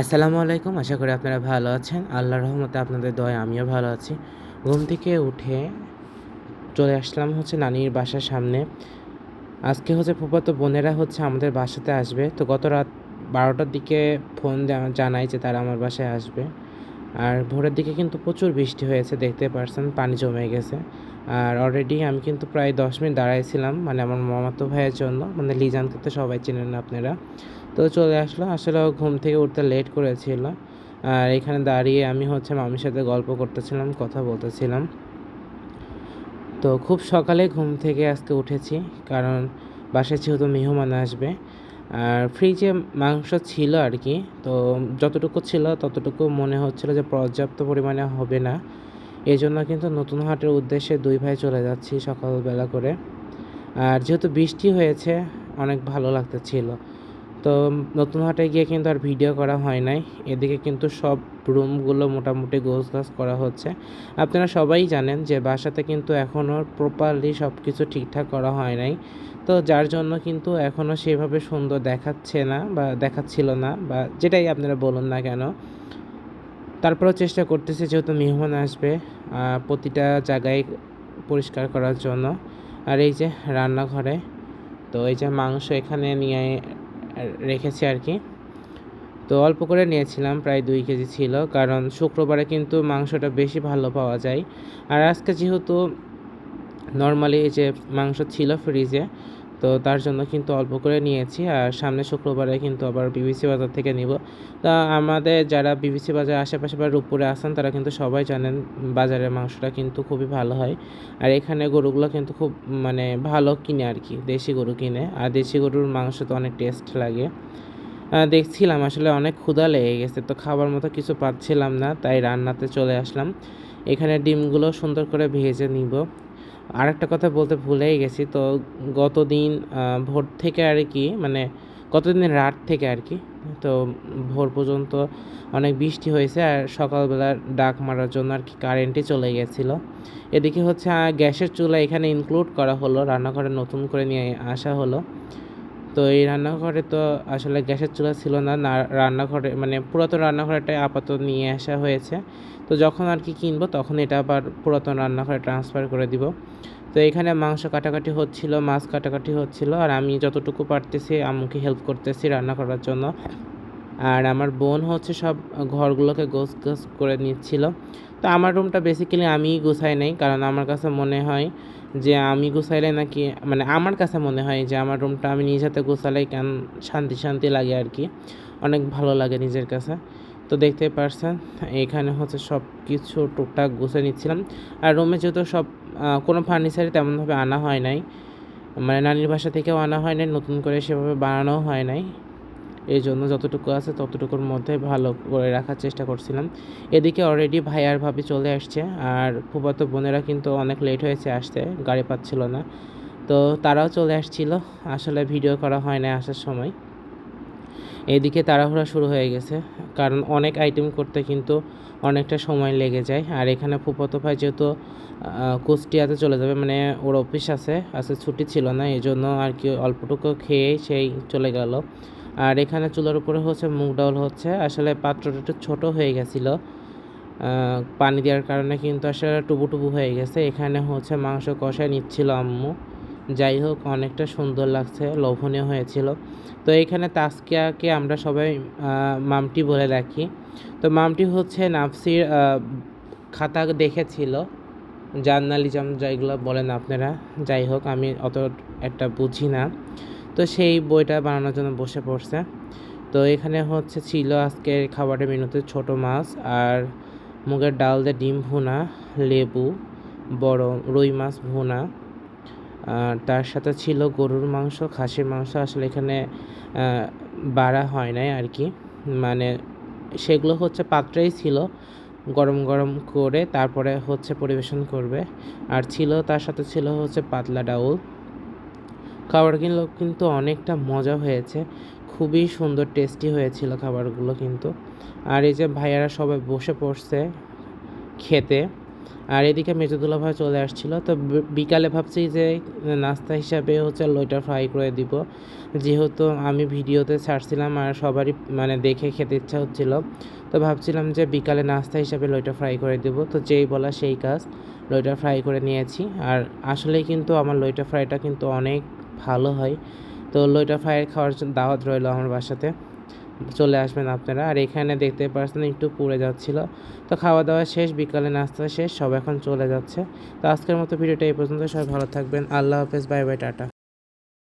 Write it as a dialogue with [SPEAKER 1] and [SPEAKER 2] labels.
[SPEAKER 1] আসসালামু আলাইকুম, আশা করি আপনারা ভালো আছেন। আল্লাহর রহমতে আপনাদের দয়, আমিও ভালো আছি। ঘুম থেকে উঠে চলে আসলাম হচ্ছে নানির বাসার সামনে। আজকে হচ্ছে ফুফাতো বোনেরা হচ্ছে আমাদের বাসাতে আসবে। তো গত রাত বারোটার দিকে ফোন জানাই যে তারা আমার বাসায় আসবে। আর ভোরের দিকে কিন্তু প্রচুর বৃষ্টি হয়েছে, দেখতে পারছেন, পানি জমে গেছে। আর অলরেডি আমি কিন্তু প্রায় দশ মিনিট দাঁড়াইছিলাম মানে আমার মামাতো ভাইয়ের জন্য। মানে লিজানকে তো সবাই চেনেন আপনারা। তো চলে আসলো। আসলে ঘুম থেকে উঠতে লেট করেছিল। আর এখানে দাঁড়িয়ে আমি হচ্ছে মামির সাথে গল্প করতেছিলাম, কথা বলতেছিলাম। তো খুব সকালে ঘুম থেকে আজকে উঠেছি, কারণ বাসায় যেহেতু মেহমান আসবে। আর ফ্রিজে মাংস ছিল আর কি, তো যতটুকু ছিল ততটুকু মনে হচ্ছিল যে পর্যাপ্ত পরিমাণে হবে না। এই জন্য কিন্তু নতুন হাটের উদ্দেশ্যে দুই ভাই চলে যাচ্ছি সকালবেলা করে। আর যেহেতু বৃষ্টি হয়েছে, অনেক ভালো লাগতেছিল। তো নতুন হাটে গিয়ে কিন্তু আর ভিডিও করা হয় নাই। এদিকে কিন্তু সব রুমগুলো মোটামুটি গোছ গাছ করা হচ্ছে। আপনারা সবাই জানেন যে বাসাতে কিন্তু এখনও প্রপারলি সব কিছু ঠিকঠাক করা হয় নাই। তো যার জন্য কিন্তু এখনও সেভাবে সুন্দর দেখাচ্ছে না বা দেখাচ্ছিল না বা যেটাই আপনারা বলুন না কেন। তারপরেও চেষ্টা করতেছি যেহেতু মেহমান আসবে প্রতিটা জায়গায় পরিষ্কার করার জন্য। আর এই যে রান্নাঘরে, তো এই যে মাংস এখানে নিয়ে রেখেছি আর কি। তো অল্প করে নিয়েছিলাম, প্রায় দুই কেজি ছিল, কারণ শুক্রবারে কিন্তু মাংসটা বেশি ভালো পাওয়া যায়। আর আজকে যেহেতু নর্মালি যে মাংস ছিল ফ্রিজে তো তার জন্য কিন্তু অল্প করে নিয়েছি আর সামনে শুক্রবারে কিন্তু আবার বিবিসি বাজার থেকে নিব। তা আমাদের যারা বিবিসি বাজার আশেপাশে বা রূপপুরে আসেন তারা কিন্তু সবাই জানেন বাজারের মাংসটা কিন্তু খুবই ভালো হয়। আর এখানে গরুগুলো কিন্তু খুব মানে ভালো কিনে আর কি, দেশি গরু কিনে। আর দেশি গরুর মাংস তো অনেক টেস্ট লাগে। দেখছিলাম আসলে অনেক ক্ষুধা লেগে গেছে, তো খাবার মতো কিছু পাচ্ছিলাম না, তাই রান্নাতে চলে আসলাম। এখানে ডিমগুলো সুন্দর করে ভেজে নিব। আর একটা কথা বলতে ভুলেই গেছি। তো গতদিন ভোর থেকে আর কি মানে গতদিন রাত থেকে আর কি, তো ভোর পর্যন্ত অনেক বৃষ্টি হয়েছে আর সকালবেলা ডাক মারার জন্য আর কি কারেন্টই চলে গেছিল। এদিকে হচ্ছে গ্যাসের চুলা এখানে ইনক্লুড করা হলো, রান্নাঘরে নতুন করে নিয়ে আসা হলো। তো এই রান্নাঘরে তো আসলে গ্যাসের চুলা ছিল না। না, রান্নাঘরে মানে পুরাতন রান্নাঘরটাই আপাতত নিয়ে আসা হয়েছে। তো যখন আর কি কিনবো তখন এটা আবার পুরাতন রান্নাঘরে ট্রান্সফার করে দিব। তো এখানে মাংস কাটাকাটি হচ্ছিল, মাছ কাটাকাটি হচ্ছিল। আর আমি যতটুকু পারতেছি আম্মুকে হেল্প করতেছি রান্না করার জন্য। আর আমার বোন হচ্ছে সব ঘরগুলোকে গোছ গোছ করে নিচ্ছিল। তো আমার রুমটা বেসিক্যালি আমিই গুছাই নাই, কারণ আমার কাছে মনে হয় যে আমি গুছাইলে নাকি মানে আমার কাছে মনে হয় যে আমার রুমটা আমি নিজ হাতে গুছালে কেন শান্তি শান্তি লাগে আর কি। অনেক ভালো লাগে নিজের কাছে। তো দেখতে পারছেন, এখানে হচ্ছে সব কিছু টুকটাক গুছিয়ে নিচ্ছিলাম। আর রুমে যেহেতু সব কোনো ফার্নিচারই তেমনভাবে আনা হয় নাই। মানে নানির বাসা থেকেও আনা হয় নাই, নতুন করে সেভাবে বানানোও হয় নাই। এই জন্য যতটুকু আছে ততটুকুর মধ্যে ভালো করে রাখার চেষ্টা করছিলাম। এদিকে অলরেডি ভাই আর ভাবি চলে আসছে, আর ফুফাতো বোনেরা কিন্তু অনেক লেট হয়েছে আসতে, গাড়ি পাচ্ছিল না। তো তারাও চলে আসছিল, আসলে ভিডিও করা হয় না আসার সময়। এদিকে তাড়াহুড়া শুরু হয়ে গেছে, কারণ অনেক আইটেম করতে কিন্তু অনেকটা সময় লেগে যায়। আর এখানে ফুফাতো ভাই যেহেতু কুষ্টিয়াতে চলে যাবে মানে ওর অফিস আছে আজকে ছুটি ছিল না, এই জন্য আর কি অল্পটুকু খেয়ে সেই চলে গেল। আর এখানে চুলার উপরে হচ্ছে মুগ ডাউল হচ্ছে। আসলে পাত্রটা একটু ছোটো হয়ে গেছিল। পানি দেওয়ার কারণে কিন্তু আসলে টুবু টুবু হয়ে গেছে। এখানে হচ্ছে মাংস কষায় নিচ্ছিল আম্মু। যাই হোক, অনেকটা সুন্দর লাগছে, লোভনীয় হয়েছিল। তো এখানে তাসকিয়াকে আমরা সবাই মামটি বলে রাখি। তো মামটি হচ্ছে নাফসির খাতা দেখেছিল। জার্নালিজম যেগুলো বলেন আপনারা। যাই হোক, আমি অত একটা বুঝি না। তো সেই বইটা বানানোর জন্য বসে পড়ছে। তো এখানে হচ্ছে ছিল আজকের খাবারের মেনুতে ছোট মাছ আর মুগের ডাল দিয়ে ডিম ভুনা, লেবু, বড় রুই মাছ ভুনা। তার সাথে ছিল গরুর মাংস, খাসির মাংস। আসলে এখানে বাড়া হয় নাই আর কি। মানে সেগুলো হচ্ছে পাত্রেই ছিল। গরম গরম করে তারপরে হচ্ছে পরিবেশন করবে। আর ছিল, তার সাথে ছিল হচ্ছে পাতলা ডাউল। খাবারগুলো কিন্তু অনেকটা মজা হয়েছে। খুবই সুন্দর টেস্টি হয়েছিল খাবারগুলো কিন্তু। আর এই যে ভাইয়ারা সবাই বসে পড়ছে খেতে, আর এদিকে মেজদুল্লা ভাই চলে আসছিল। তো বিকালে ভাবছি যে নাস্তা হিসাবে হচ্ছে লইটা ফ্রাই করে দিব। যেহেতু আমি ভিডিওতে ছাড়ছিলাম আর সবারই মানে দেখে খেতে ইচ্ছা হচ্ছিল, তো ভাবছিলাম যে বিকালে নাস্তা হিসাবে লইটা ফ্রাই করে দিব। তো যেই বলা সেই কাজ লইটা ফ্রাই করে নিয়েছি। আর আসলেই কিন্তু আমার লইটা ফ্রাইটা কিন্তু অনেক ভালো হয়। তো লইটা ফায়ার খাওয়ার জন্য দাওয়াত রইল আমার বাসাতে। চলে আসবেন আপনারা। আর এখানে দেখতে পাচ্ছেন একটু পুড়ে যাচ্ছিল। তো খাওয়া দাওয়া শেষ, বিকালে নাস্তা শেষ, সব এখন চলে যাচ্ছে। তো আজকের মতো ভিডিওটা এই পর্যন্ত। সবাই ভালো থাকবেন। আল্লাহ হাফেজ। Bye bye, tata.